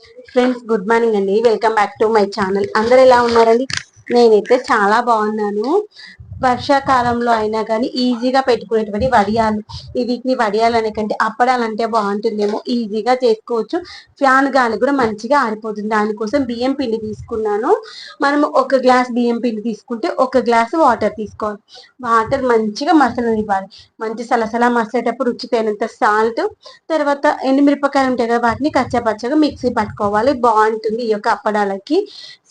Friends good morning అండి. Welcome back to my channel అందరు ఎలా ఉన్నారండి? నేనైతే చాలా బాగున్నాను. వర్షాకాలంలో అయినా కానీ ఈజీగా పెట్టుకునేటువంటి వడియాలు ఈ వీటిని వడియాలు అనే కంటే అప్పడాలంటే బాగుంటుందేమో ఈజీగా చేసుకోవచ్చు. ఫ్యాన్ గాలి కూడా మంచిగా ఆరిపోతుంది. దానికోసం బియ్యం పిండి తీసుకున్నాను. మనం ఒక గ్లాస్ బియ్యం పిండి తీసుకుంటే ఒక గ్లాస్ వాటర్ తీసుకోవాలి. వాటర్ మంచిగా మసలనివ్వాలి. మంచి సలసలా మసలేటప్పుడు రుచిపోయినంత సాల్ట్ తర్వాత ఎండుమిరపకాయలు ఉంటాయి కదా వాటిని కచ్చాపచ్చగా మిక్సీ పట్టుకోవాలి. బాగుంటుంది ఈ యొక్క అప్పడాలకి.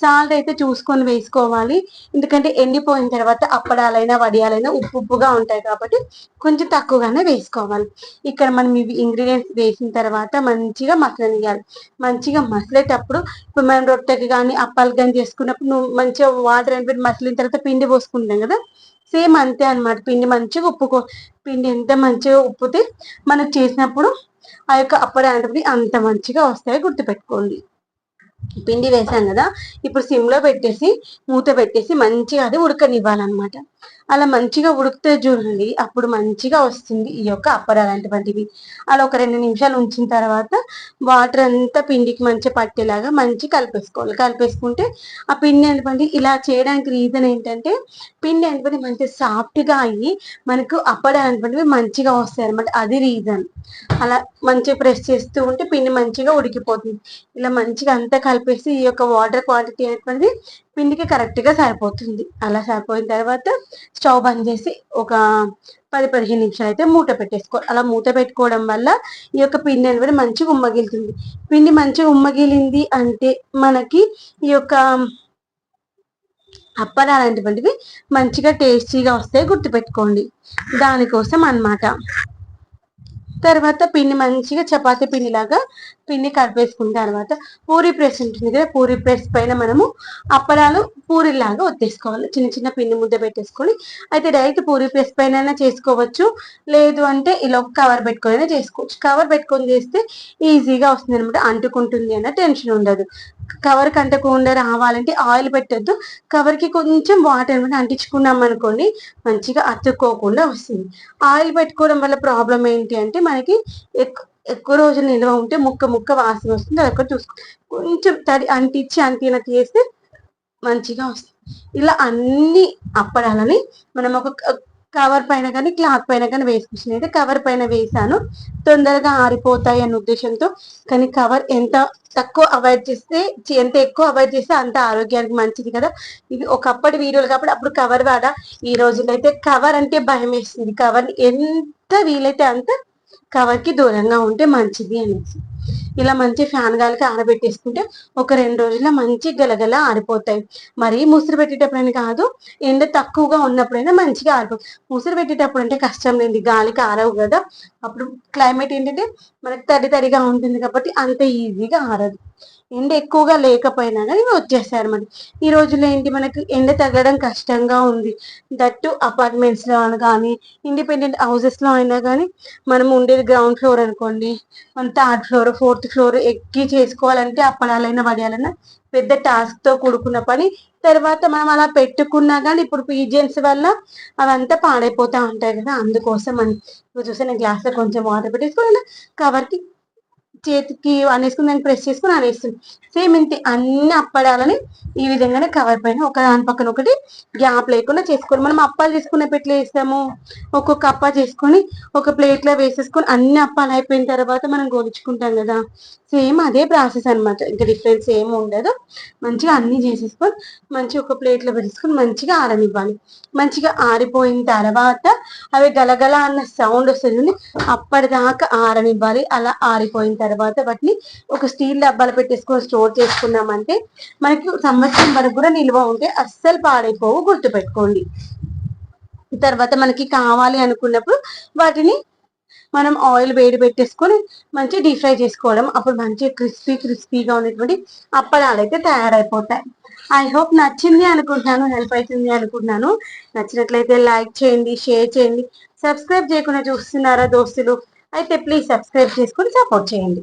సాల్ట్ అయితే చూసుకొని వేసుకోవాలి. ఎందుకంటే ఎండిపోయిన తర్వాత అప్పడాలైనా వడియాలైనా ఉప్పు ఉప్పుగా ఉంటాయి కాబట్టి కొంచెం తక్కువగానే వేసుకోవాలి. ఇక్కడ మనం ఇవి ఇంగ్రీడియంట్స్ వేసిన తర్వాత మంచిగా మసలనియాలి మంచిగా మసలేటప్పుడు ఇప్పుడు మనం రొట్టెకి కానీ అప్పాలు కానీ చేసుకున్నప్పుడు నువ్వు మంచిగా వాటర్ అని పెట్టి మసలిన తర్వాత పిండి పోసుకుంటాం కదా? సేమ్ అంతే అనమాట పిండి మంచిగా ఉప్పుకో పిండి ఎంత మంచిగా ఉప్పుతే మనకు చేసినప్పుడు ఆ యొక్క అప్పడాంటివి అంత మంచిగా వస్తాయి గుర్తుపెట్టుకోండి. పిండి వేసాం కదా? ఇప్పుడు సిమ్లో పెట్టేసి మూత పెట్టేసి మంచిగా అది ఉడకనివ్వాలన్నమాట. అలా మంచిగా ఉడికితే చూడండి. అప్పుడు మంచిగా వస్తుంది ఈ యొక్క అప్పడాలు అటువంటివి అలా ఒక రెండు నిమిషాలు ఉంచిన తర్వాత వాటర్ అంతా పిండికి మంచిగా పట్టేలాగా మంచి కలిపేసుకోవాలి. కలిపేసుకుంటే ఆ పిండి అనేటువంటి ఇలా చేయడానికి రీజన్ ఏంటంటే పిండి అనేటువంటి మంచి సాఫ్ట్గా అయ్యి మనకు అప్పడాలు అనేటువంటివి మంచిగా వస్తాయి అనమాట అది రీజన్ అలా మంచిగా ప్రెస్ చేస్తూ ఉంటే పిండి మంచిగా ఉడికిపోతుంది. ఇలా మంచిగా అంతా కలిపేసి ఈ యొక్క వాటర్ క్వాంటిటీ అనేటువంటిది పిండికి కరెక్ట్గా సరిపోతుంది. అలా సరిపోయిన తర్వాత స్టవ్ బంద్ చేసి ఒక పది పదిహేను నిమిషాలు అయితే మూట పెట్టేసుకో అలా మూత పెట్టుకోవడం వల్ల ఈ యొక్క పిండి అనేది మంచిగా ఉమ్మగిలుతుంది. పిండి మంచిగా ఉమ్మగిలింది అంటే మనకి ఈ యొక్క అప్పలు అలాంటివంటివి మంచిగా టేస్టీగా వస్తాయి గుర్తుపెట్టుకోండి. దానికోసం అన్నమాట. తర్వాత పిండి మంచిగా చపాతీ పిండి లాగా పిండి కలిపేసుకున్న తర్వాత పూరి ప్రెస్ ఉంటుంది కదా పూరి ప్రెస్ పైన మనము అప్పడాలు పూరిలాగా ఒత్తేసుకోవాలి. చిన్న చిన్న పిండి ముద్ద పెట్టేసుకొని అయితే డైరెక్ట్ పూరి ప్రెస్ పైన చేసుకోవచ్చు. లేదు అంటే ఇలా కవర్ పెట్టుకొని చేసుకోవచ్చు. కవర్ పెట్టుకొని చేస్తే ఈజీగా వస్తుంది అనమాట అంటుకుంటుంది అన్న టెన్షన్ ఉండదు. కవర్ కంటకుండా రావాలంటే ఆయిల్ పెట్టద్దు. కవర్కి కొంచెం వాటర్ అనమాట అంటించుకున్నాం అనుకోండి మంచిగా అతుక్కోకుండా వస్తుంది. ఆయిల్ పెట్టుకోవడం వల్ల ప్రాబ్లం ఏంటి అంటే మనకి ఎక్కువ ఎక్కువ రోజులు నిల్వ ఉంటే ముక్క ముక్క వాసన వస్తుంది అది చూసుకో కొంచెం తడి అంటించి అంటినట్టు చేస్తే మంచిగా వస్తుంది. ఇలా అన్ని అప్పడాలని మనం ఒక కవర్ పైన కానీ క్లాత్ పైన కానీ వేసుకొచ్చిన అయితే కవర్ పైన వేసాను తొందరగా ఆరిపోతాయి అనే ఉద్దేశంతో. కానీ కవర్ ఎంత తక్కువ అవాయిడ్ చేస్తే ఎంత ఎక్కువ అవాయిడ్ చేస్తే అంత ఆరోగ్యానికి మంచిది కదా. ఇది ఒకప్పటి వీడియోలు కాబట్టి అప్పుడు కవర్ వాడా. ఈ రోజుల్లో అయితే కవర్ అంటే భయం వేస్తుంది. కవర్ ఎంత వీలైతే అంత కవర్కి దూరంగా ఉంటే మంచిది అనేసి. ఇలా మంచి ఫ్యాన్ గాలికి ఆరబెట్టేసుకుంటే ఒక రెండు రోజుల్లో మంచి గలగల ఆరిపోతాయి. మరి ముసురు పెట్టేటప్పుడైనా కాదు ఎండ తక్కువగా ఉన్నప్పుడైనా మంచిగా ఆరిపోతాయి ముసురు పెట్టేటప్పుడు అంటే కష్టం లేదు గాలికి ఆరవు కదా. అప్పుడు క్లైమేట్ ఏంటంటే మనకి తడి తడిగా ఉంటుంది కాబట్టి అంత ఈజీగా ఆరదు. ఎండ ఎక్కువగా లేకపోయినా కానీ వచ్చేస్తాయి అనమాట ఈ రోజుల్లో ఏంటి మనకి ఎండ తగ్గడం కష్టంగా ఉంది. దట్టు అపార్ట్మెంట్స్లో కానీ ఇండిపెండెంట్ హౌసెస్లో అయినా కానీ మనం ఉండేది గ్రౌండ్ ఫ్లోర్ అనుకోండి మనం థర్డ్ ఫ్లోర్ ఫోర్త్ ఫ్లోర్ ఎక్కి చేసుకోవాలంటే అప్పడాలైనా వడియాలైనా పెద్ద టాస్క్తో కూడుకున్న పని. తర్వాత మనం అలా పెట్టుకున్నా కానీ ఇప్పుడు పీజియన్స్ వల్ల అవంతా పాడైపోతూ ఉంటాయి కదా అందుకోసం అని ఇప్పుడు చూస్తే నేను గ్లాస్లో కొంచెం వాటర్ పెట్టేసుకుని కవర్కి చేతికి అనేసుకుని దాన్ని ప్రెస్ చేసుకుని అనేస్తుంది సేమ్ ఇంతే అన్ని అప్పడాలని ఈ విధంగానే కవర్ పైన ఒక దాని పక్కన ఒకటి గ్యాప్ లేకుండా చేసుకోవాలి మనం అప్పాలు చేసుకునే పెట్లు వేస్తాము. ఒక్కొక్క అప్ప చేసుకొని ఒక ప్లేట్లో వేసేసుకొని అన్ని అప్పాలు అయిపోయిన తర్వాత మనం గోలించుకుంటాం కదా. సేమ్ అదే ప్రాసెస్ అనమాట ఇంకా డిఫరెన్స్ ఏమి ఉండదు. మంచిగా అన్ని చేసేసుకొని మంచిగా ఒక ప్లేట్లో పెట్టేసుకొని మంచిగా ఆరనివ్వాలి. మంచిగా ఆరిపోయిన తర్వాత అవి గలగల అన్న సౌండ్ వస్తుంది అప్పటిదాకా ఆరనివ్వాలి. అలా ఆరిపోయిన తర్వాత తర్వాత వాటిని ఒక స్టీల్ డబ్బాలు పెట్టేసుకొని స్టోర్ చేసుకున్నామంటే మనకి సంవత్సరం వరకు కూడా నిల్వ ఉంటే అస్సలు పాడైపోవు గుర్తుపెట్టుకోండి. తర్వాత మనకి కావాలి అనుకున్నప్పుడు వాటిని మనం ఆయిల్ వేడి పెట్టేసుకొని మంచి డీప్ ఫ్రై చేసుకోవడం అప్పుడు మంచి క్రిస్పీ క్రిస్పీగా ఉన్నటువంటి అప్పడాలు అయితే తయారైపోతాయి. ఐ హోప్ నచ్చింది అనుకుంటున్నాను హెల్ప్ అవుతుంది అనుకుంటున్నాను. నచ్చినట్లయితే లైక్ చేయండి షేర్ చేయండి. సబ్స్క్రైబ్ చేయకుండా చూస్తున్నారా దోస్తులు? అయితే ప్లీజ్ సబ్స్క్రైబ్ చేసుకొని సపోర్ట్ చేయండి.